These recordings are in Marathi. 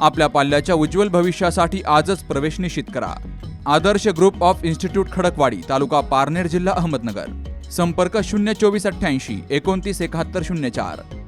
आपल्या पाल्याच्या उज्ज्वल भविष्यासाठी आजच प्रवेश निश्चित करा. Adarsh group of institute Khadakwadi taluka Parner जिल्हा अहमदनगर. संपर्क शून्य चोवीस अठ्ठ्याऐंशी एकोणतीस एकाहत्तर शून्य चार.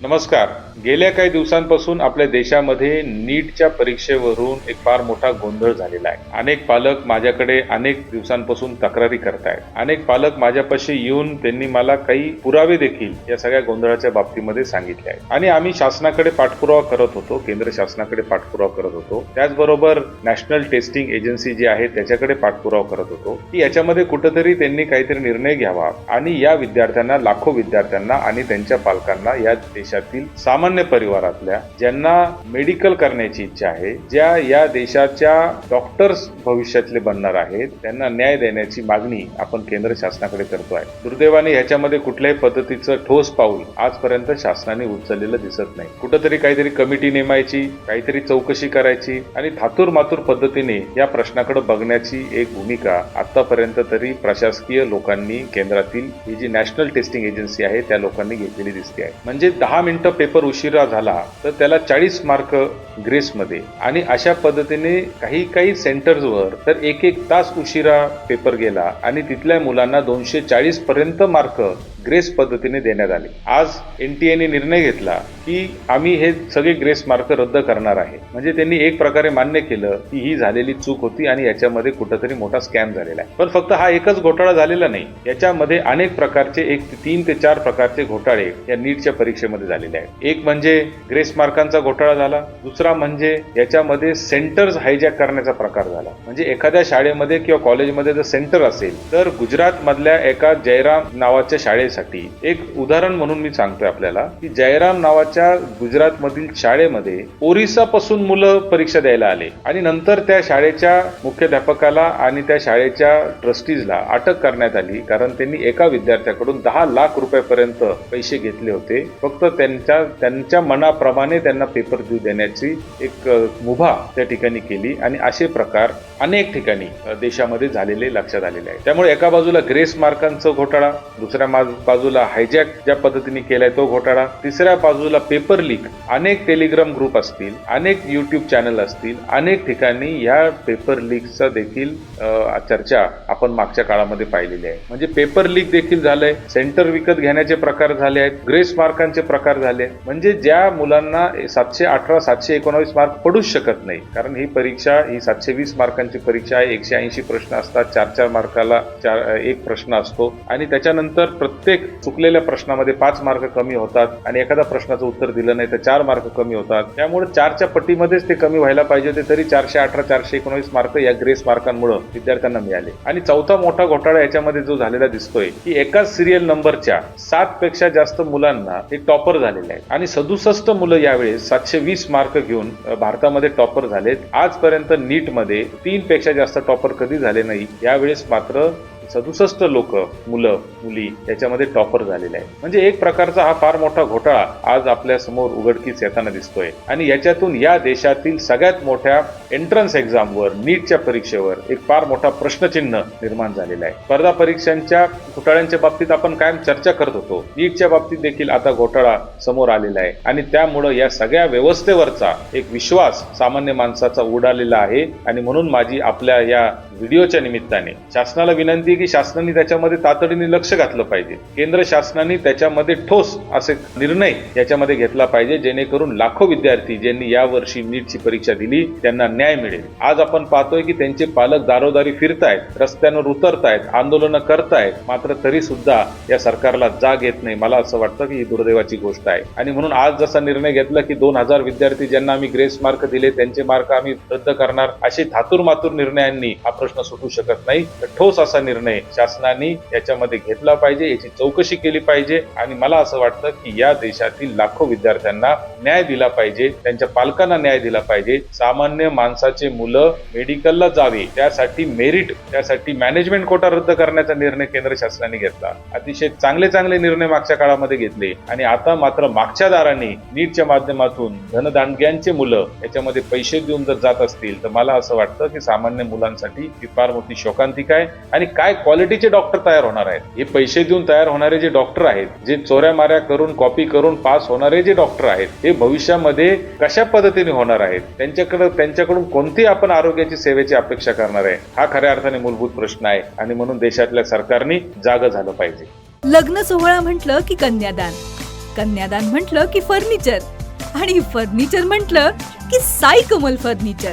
नमस्कार. गेल्या काही दिवसांपासून आपल्या देशामध्ये नीटच्या परीक्षेवरून एक फार मोठा गोंधळ झालेला आहे. अनेक पालक माझ्याकडे अनेक दिवसांपासून तक्रारी करतायत अनेक पालक माझ्यापाशी येऊन त्यांनी मला काही पुरावे देखील या सगळ्या गोंधळाच्या बाबतीमध्ये सांगितले आहेत. आणि आम्ही शासनाकडे पाठपुरावा करत होतो केंद्र शासनाकडे पाठपुरावा करत होतो. त्याचबरोबर नॅशनल टेस्टिंग एजन्सी जी आहे त्याच्याकडे पाठपुरावा करत होतो. की याच्यामध्ये कुठंतरी त्यांनी काहीतरी निर्णय घ्यावा. आणि या विद्यार्थ्यांना लाखो विद्यार्थ्यांना आणि त्यांच्या पालकांना या देशातील सामान्य परिवारातल्या ज्यांना मेडिकल करण्याची इच्छा आहे ज्या या देशाच्या डॉक्टर्स भविष्यातले बनणार आहेत त्यांना न्याय देण्याची मागणी आपण केंद्र शासनाकडे करतो आहे. दुर्दैवाने ह्याच्यामध्ये कुठल्याही पद्धतीचं ठोस पाऊल आजपर्यंत शासनाने उचललेलं दिसत नाही. कुठंतरी काहीतरी कमिटी नेमायची काहीतरी चौकशी करायची आणि धातूर मातूर पद्धतीने या प्रश्नाकडे बघण्याची एक भूमिका आतापर्यंत तरी प्रशासकीय लोकांनी केंद्रातील ही जी नॅशनल टेस्टिंग एजन्सी आहे त्या लोकांनी घेतलेली दिसते आहे. म्हणजे दहा दहा मिनटं पेपर उशिरा झाला तर त्याला चाळीस मार्क ग्रेसमध्ये आणि अशा पद्धतीने काही काही सेंटर्सवर तर एक एक तास उशिरा पेपर गेला. आणि तिथल्या मुलांना दोनशे चाळीस पर्यंत मार्क ग्रेस पद्धतीने देण्यात आले. आज एनटीएने निर्णय घेतला की आम्ही हे सगळे ग्रेस मार्क रद्द करणार आहे. म्हणजे त्यांनी एक प्रकारे मान्य केलं की ही झालेली चूक होती आणि याच्यामध्ये कुठंतरी मोठा स्कॅम झालेला आहे. पण फक्त हा एकच घोटाळा झालेला नाही. याच्यामध्ये अनेक प्रकारचे एक ते तीन ते चार प्रकारचे घोटाळे या नीटच्या परीक्षेमध्ये झालेले आहेत. एक म्हणजे ग्रेस मार्कांचा घोटाळा झाला. दुसरा म्हणजे याच्यामध्ये सेंटर्स हायजॅक करण्याचा प्रकार झाला. म्हणजे एखाद्या शाळेमध्ये किंवा कॉलेजमध्ये जर सेंटर असेल तर गुजरात मधल्या एका जयराम नावाच्या शाळेत शाळेसाठी एक उदाहरण म्हणून मी सांगतोय आपल्याला की जयराम नावाच्या गुजरातमधील शाळेमध्ये ओरिसापासून मुलं परीक्षा द्यायला आले. आणि नंतर त्या शाळेच्या मुख्याध्यापकाला आणि त्या शाळेच्या ट्रस्टीजला अटक करण्यात आली. कारण त्यांनी एका विद्यार्थ्याकडून दहा लाख रुपयापर्यंत पैसे घेतले होते. फक्त त्यांच्या त्यांच्या मनाप्रमाणे त्यांना पेपर देऊ देण्याची एक मुभा त्या ठिकाणी केली. आणि असे प्रकार अनेक ठिकाणी देशामध्ये झालेले लक्षात आलेले आहे त्यामुळे एका बाजूला ग्रेस मार्कांचं घोटाळा दुसऱ्या बाजूला हायजॅक ज्या पद्धतीने केलाय तो घोटाळा. तिसऱ्या बाजूला पेपर लीक अनेक टेलिग्राम ग्रुप असतील अनेक युट्यूब चॅनल असतील अनेक ठिकाणी या पेपर लीकचा देखील चर्चा आपण मागच्या काळामध्ये पाहिलेली आहे. म्हणजे पेपर लीक देखील झालंय सेंटर विकत घेण्याचे प्रकार झाले आहेत ग्रेस मार्कांचे प्रकार झाले म्हणजे ज्या मुलांना सातशे अठरा सातशे एकोणावीस मार्क पडूच शकत नाही कारण ही परीक्षा ही सातशे वीस मार्कांची परीक्षा आहे एकशे ऐंशी प्रश्न असतात चार चार मार्काला चार एक प्रश्न असतो. आणि त्याच्यानंतर प्रत्येक प्रत्येक चुकलेल्या प्रश्नामध्ये पाच मार्क कमी होतात आणि एखाद्या प्रश्नाचं उत्तर दिलं नाही तर चार मार्क कमी होतात. त्यामुळे चारच्या पटीमध्येच ते कमी व्हायला पाहिजे होते तरी चारशे अठरा चारशे एकोणवीस मार्क या ग्रेस मार्कांमुळे विद्यार्थ्यांना मिळाले. आणि चौथा मोठा घोटाळा याच्यामध्ये जो झालेला दिसतोय की एकाच सिरियल नंबरच्या सात पेक्षा जास्त मुलांना ते टॉपर झालेले आहेत. आणि सदुसष्ट मुलं यावेळेस सातशे वीस मार्क घेऊन भारतामध्ये टॉपर झालेत. आजपर्यंत नीटमध्ये तीन पेक्षा जास्त टॉपर कधी झाले नाही यावेळेस मात्र सदुसष्ट लोक मुलं मुली याच्यामध्ये टॉपर झालेले आहेत. म्हणजे एक प्रकारचा हा फार मोठा घोटाळा आज आपल्यासमोर उघडकीस येताना दिसतोय. आणि याच्यातून या देशातील सगळ्यात मोठ्या एंट्रन्स एक्झामवर नीटच्या परीक्षेवर एक फार मोठा प्रश्नचिन्ह निर्माण झालेला आहे. स्पर्धा परीक्षांच्या घोटाळ्यांच्या बाबतीत आपण कायम चर्चा करत होतो. नीटच्या बाबतीत देखील आता घोटाळा समोर आलेला आहे. आणि त्यामुळं या सगळ्या व्यवस्थेवरचा एक विश्वास सामान्य माणसाचा उडालेला आहे. आणि म्हणून माझी आपल्या या व्हिडिओच्या निमित्ताने. शासनाला विनंती की शासनाने त्याच्यामध्ये तातडीने लक्ष घातलं पाहिजे. केंद्र शासनाने त्याच्यामध्ये ठोस असे निर्णय याच्यामध्ये घेतला पाहिजे जेणेकरून लाखो विद्यार्थी ज्यांनी यावर्षी नीटची परीक्षा दिली त्यांना न्याय मिळेल. आज आपण पाहतोय की त्यांचे पालक दारोदारी फिरतायत रस्त्यांवर उतरतायत आंदोलनं करतायत मात्र तरी सुद्धा या सरकारला जाग येत नाही. मला असं वाटतं की ही दुर्दैवाची गोष्ट आहे. आणि म्हणून आज जसा निर्णय घेतला की दोन हजार विद्यार्थी ज्यांना आम्ही ग्रेस मार्क दिले त्यांचे मार्क आम्ही रद्द करणार असे धातूर मातूर निर्णयांनी हा प्रश्न सुटू शकत नाही. तर ठोस असा निर्णय शासनाने याच्यामध्ये घेतला पाहिजे याची चौकशी केली पाहिजे. आणि मला असं वाटतं की या देशातील लाखो विद्यार्थ्यांना न्याय दिला पाहिजे त्यांच्या पालकांना न्याय दिला पाहिजे. सामान्य माणसाचे मुलं मेडिकलला जावे त्यासाठी मेरिट त्यासाठी मॅनेजमेंट कोटा रद्द करण्याचा निर्णय केंद्र शासनाने घेतला. अतिशय चांगले चांगले निर्णय मागच्या काळामध्ये घेतले. आणि आता मात्र मागच्या दाराने नीटच्या माध्यमातून धनदांडग्यांचे मुलं याच्यामध्ये पैसे देऊन जर जात असतील तर मला असं वाटतं की सामान्य मुलांसाठी ही फार मोठी शोकांतिका आहे. आणि काय क्वालिटीचे डॉक्टर तयार होणार आहेत? हे पैसे देऊन तयार होणारे जे डॉक्टर आहेत जे चोऱ्या माऱ्या करून कॉपी करून पास होणारे जे डॉक्टर आहेत हे भविष्यामध्ये कशा पद्धतीने होणार आहेत? त्यांच्याकडे त्यांच्याकडून कोणती आपण आरोग्याची सेवेची अपेक्षा करणार आहे? हा खऱ्या अर्थाने मूलभूत प्रश्न आहे. आणि म्हणून देशातल्या सरकारने जागं झालं पाहिजे. लग्न सोहळा म्हटलं की कन्यादान. कन्यादान म्हटलं की फर्निचर आणि फर्निचर म्हटलं की साई कमल फर्निचर